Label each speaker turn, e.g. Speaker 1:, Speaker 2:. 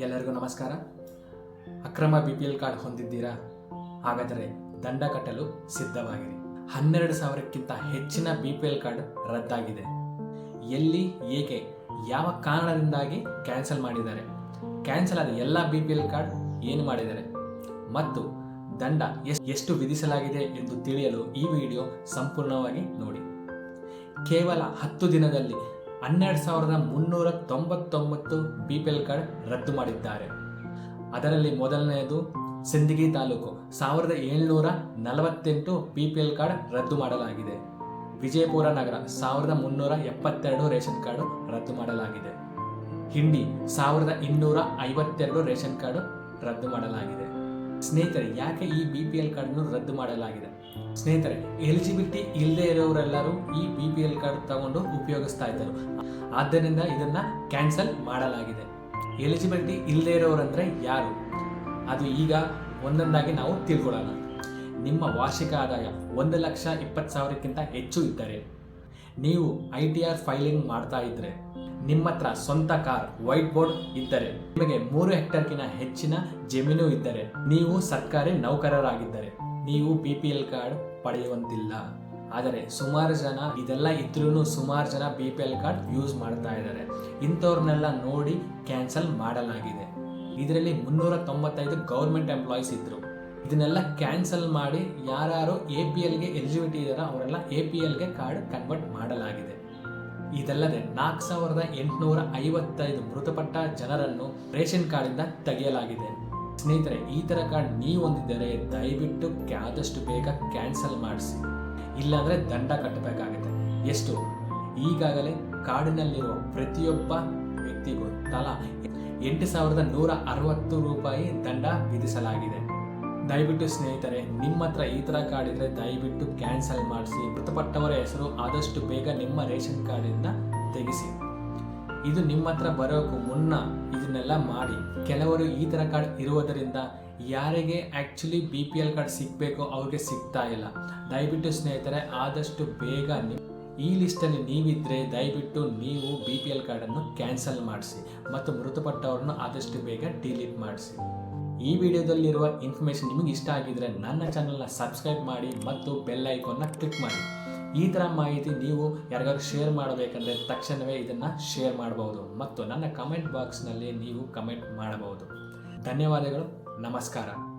Speaker 1: ಎಲ್ಲರಿಗೂ ನಮಸ್ಕಾರ. ಅಕ್ರಮ ಬಿ ಪಿ ಎಲ್ ಕಾರ್ಡ್ ಹೊಂದಿದ್ದೀರಾ? ಹಾಗಾದರೆ ದಂಡ ಕಟ್ಟಲು ಸಿದ್ಧವಾಗಿರಿ. ಹನ್ನೆರಡು ಸಾವಿರಕ್ಕಿಂತ ಹೆಚ್ಚಿನ ಬಿ ಪಿ ಎಲ್ ಕಾರ್ಡ್ ರದ್ದಾಗಿದೆ. ಎಲ್ಲಿ, ಏಕೆ, ಯಾವ ಕಾರಣದಿಂದಾಗಿ ಕ್ಯಾನ್ಸಲ್ ಮಾಡಿದ್ದಾರೆ? ಕ್ಯಾನ್ಸಲ್ ಆದ ಎಲ್ಲ ಬಿ ಪಿ ಎಲ್ ಕಾರ್ಡ್ ಏನು ಮಾಡಿದ್ದಾರೆ? ಮತ್ತು ದಂಡ ಎಷ್ಟು ವಿಧಿಸಲಾಗಿದೆ ಎಂದು ತಿಳಿಯಲು ಈ ವಿಡಿಯೋ ಸಂಪೂರ್ಣವಾಗಿ ನೋಡಿ. ಕೇವಲ ಹತ್ತು ದಿನದಲ್ಲಿ ಹನ್ನೆರಡು ಸಾವಿರದ ಮುನ್ನೂರ ತೊಂಬತ್ತೊಂಬತ್ತು ಬಿ ಪಿ ಎಲ್ ಕಾರ್ಡ್ ರದ್ದು ಮಾಡಿದ್ದಾರೆ. ಅದರಲ್ಲಿ ಮೊದಲನೆಯದು ಸಿಂದಗಿ ತಾಲೂಕು. ಸಾವಿರದ ಏಳ್ನೂರ ನಲವತ್ತೆಂಟು ಬಿ ಪಿ ಎಲ್ ಕಾರ್ಡ್ ರದ್ದು ಮಾಡಲಾಗಿದೆ. ವಿಜಯಪುರ ನಗರ ಸಾವಿರದ ಮುನ್ನೂರ ಎಪ್ಪತ್ತೆರಡು ರೇಷನ್ ಕಾರ್ಡು ರದ್ದು ಮಾಡಲಾಗಿದೆ. ಹಿಂಡಿ ಸಾವಿರದ ಇನ್ನೂರ ಐವತ್ತೆರಡು ರೇಷನ್ ಕಾರ್ಡು ರದ್ದು ಮಾಡಲಾಗಿದೆ. ಸ್ನೇಹಿತರೆ, ಯಾಕೆ ಈ ಬಿ ಪಿ ಎಲ್ ಕಾರ್ಡನ್ನು ರದ್ದು ಮಾಡಲಾಗಿದೆ? ಸ್ನೇಹಿತರೆ, ಎಲಿಜಿಬಿಲಿಟಿ ಇಲ್ಲದೆ ಇರೋರೆಲ್ಲರೂ ಈ ಬಿ ಪಿ ಎಲ್ ಕಾರ್ಡ್ ತಗೊಂಡು ಉಪಯೋಗಿಸ್ತಾ ಇದ್ದರು. ಆದ್ದರಿಂದ ಇದನ್ನ ಕ್ಯಾನ್ಸಲ್ ಮಾಡಲಾಗಿದೆ. ಎಲಿಜಿಬಿಲಿಟಿ ಇಲ್ಲದೆ ಇರೋರಂದ್ರೆ ಯಾರು? ಅದು ಈಗ ಒಂದೊಂದಾಗಿ ನಾವು ತಿಳ್ಕೊಳ್ಳೋಣ. ನಿಮ್ಮ ವಾರ್ಷಿಕ ಆದಾಯ ಒಂದು ಲಕ್ಷ ಇಪ್ಪತ್ತು ಸಾವಿರಕ್ಕಿಂತ ಹೆಚ್ಚು ಇದ್ದರೆ, ನೀವು ಐ ಟಿ ಆರ್ ಫೈಲಿಂಗ್ ಮಾಡ್ತಾ ಇದ್ರೆ, ನಿಮ್ಮ ಹತ್ರ ಸ್ವಂತ ಕಾರ್ ವೈಟ್ ಬೋರ್ಡ್ ಇದ್ದರೆ, ನಿಮಗೆ ಮೂರು ಹೆಕ್ಟರ್ಗಿನ ಹೆಚ್ಚಿನ ಜಮೀನು ಇದ್ದರೆ, ನೀವು ಸರ್ಕಾರಿ ನೌಕರರಾಗಿದ್ದರೆ ನೀವು ಬಿ ಪಿ ಎಲ್ ಕಾರ್ಡ್ ಪಡೆಯುವಂತಿಲ್ಲ. ಆದರೆ ಸುಮಾರು ಜನ ಇದೆಲ್ಲ ಇದ್ರೂ ಸುಮಾರು ಜನ B P L card use ಮಾಡ್ತಾ ಇದ್ದಾರೆ. ಇಂಥವ್ರನ್ನೆಲ್ಲ ನೋಡಿ ಕ್ಯಾನ್ಸಲ್ ಮಾಡಲಾಗಿದೆ. ಇದರಲ್ಲಿ ಮುನ್ನೂರ ತೊಂಬತ್ತೈದು ಗೌರ್ಮೆಂಟ್ ಎಂಪ್ಲಾಯೀಸ್ ಇದ್ರು. ಇದನ್ನೆಲ್ಲ ಕ್ಯಾನ್ಸಲ್ ಮಾಡಿ ಯಾರ್ಯಾರು ಎ ಪಿ ಎಲ್ಗೆ ಎಲಿಜಿಬಿಲಿಟಿ ಇದ್ದಾರೋ ಅವರೆಲ್ಲ ಎ ಪಿ ಎಲ್ಗೆ ಕಾರ್ಡ್ ಕನ್ವರ್ಟ್ ಮಾಡಲಾಗಿದೆ. ಇದಲ್ಲದೆ ನಾಲ್ಕು ಸಾವಿರದ ಎಂಟುನೂರ ಐವತ್ತೈದು ಮೃತಪಟ್ಟ ಜನರನ್ನು ರೇಷನ್ ಕಾರ್ಡಿಂದ ತೆಗೆಯಲಾಗಿದೆ. ಸ್ನೇಹಿತರೆ, ಈ ಥರ ಕಾರ್ಡ್ ನೀವು ಹೊಂದಿದ್ದರೆ ದಯವಿಟ್ಟು ಆದಷ್ಟು ಬೇಗ ಕ್ಯಾನ್ಸಲ್ ಮಾಡಿಸಿ. ಇಲ್ಲಾಂದರೆ ದಂಡ ಕಟ್ಟಬೇಕಾಗುತ್ತೆ. ಎಷ್ಟು? ಈಗಾಗಲೇ ಕಾಡಿನಲ್ಲಿರುವ ಪ್ರತಿಯೊಬ್ಬ ವ್ಯಕ್ತಿಗೂ ತಲಾ ಎಂಟು ಸಾವಿರದ ನೂರ ಅರವತ್ತು ರೂಪಾಯಿ ದಂಡ ವಿಧಿಸಲಾಗಿದೆ. ದಯವಿಟ್ಟು ಸ್ನೇಹಿತರೆ, ನಿಮ್ಮ ಹತ್ರ ಈ ಥರ ಕಾರ್ಡ್ ಇದ್ರೆ ದಯವಿಟ್ಟು ಕ್ಯಾನ್ಸಲ್ ಮಾಡಿಸಿ. ಮೃತಪಟ್ಟವರ ಹೆಸರು ಆದಷ್ಟು ಬೇಗ ನಿಮ್ಮ ರೇಷನ್ ಕಾರ್ಡಿಂದ ತೆಗೆಸಿ. ಇದು ನಿಮ್ಮ ಹತ್ರ ಬರೋಕ್ಕೂ ಮುನ್ನ ಇದನ್ನೆಲ್ಲ ಮಾಡಿ. ಕೆಲವರು ಈ ಥರ ಕಾರ್ಡ್ ಇರುವುದರಿಂದ ಯಾರಿಗೆ actually B P L card ಸಿಗಬೇಕು ಅವ್ರಿಗೆ ಸಿಗ್ತಾ ಇಲ್ಲ. ದಯವಿಟ್ಟು ಸ್ನೇಹಿತರೆ, ಆದಷ್ಟು ಬೇಗ ನೀವು ಈ ಲಿಸ್ಟಲ್ಲಿ ನೀವಿದ್ದರೆ ದಯವಿಟ್ಟು ನೀವು ಬಿ ಪಿ ಎಲ್ ಕಾರ್ಡನ್ನು ಕ್ಯಾನ್ಸಲ್ ಮಾಡಿಸಿ ಮತ್ತು ಮೃತಪಟ್ಟವ್ರನ್ನು ಆದಷ್ಟು ಬೇಗ ಡಿಲೀಟ್ ಮಾಡಿಸಿ. ಈ ವಿಡಿಯೋದಲ್ಲಿರುವ ಇನ್ಫಾರ್ಮೇಷನ್ ನಿಮಗೆ ಇಷ್ಟ ಆಗಿದ್ರೆ ನನ್ನ ಚಾನಲ್ನ ಸಬ್ಸ್ಕ್ರೈಬ್ ಮಾಡಿ ಮತ್ತು ಬೆಲ್ ಐಕಾನ್ನ ಕ್ಲಿಕ್ ಮಾಡಿ. ಈ ಥರ ಮಾಹಿತಿ ನೀವು ಯಾರಿಗಾದ್ರು ಶೇರ್ ಮಾಡಬೇಕಂದ್ರೆ ತಕ್ಷಣವೇ ಇದನ್ನು ಶೇರ್ ಮಾಡಬಹುದು ಮತ್ತು ನನ್ನ ಕಮೆಂಟ್ ಬಾಕ್ಸ್ನಲ್ಲಿ ನೀವು ಕಮೆಂಟ್ ಮಾಡಬಹುದು. ಧನ್ಯವಾದಗಳು. ನಮಸ್ಕಾರ.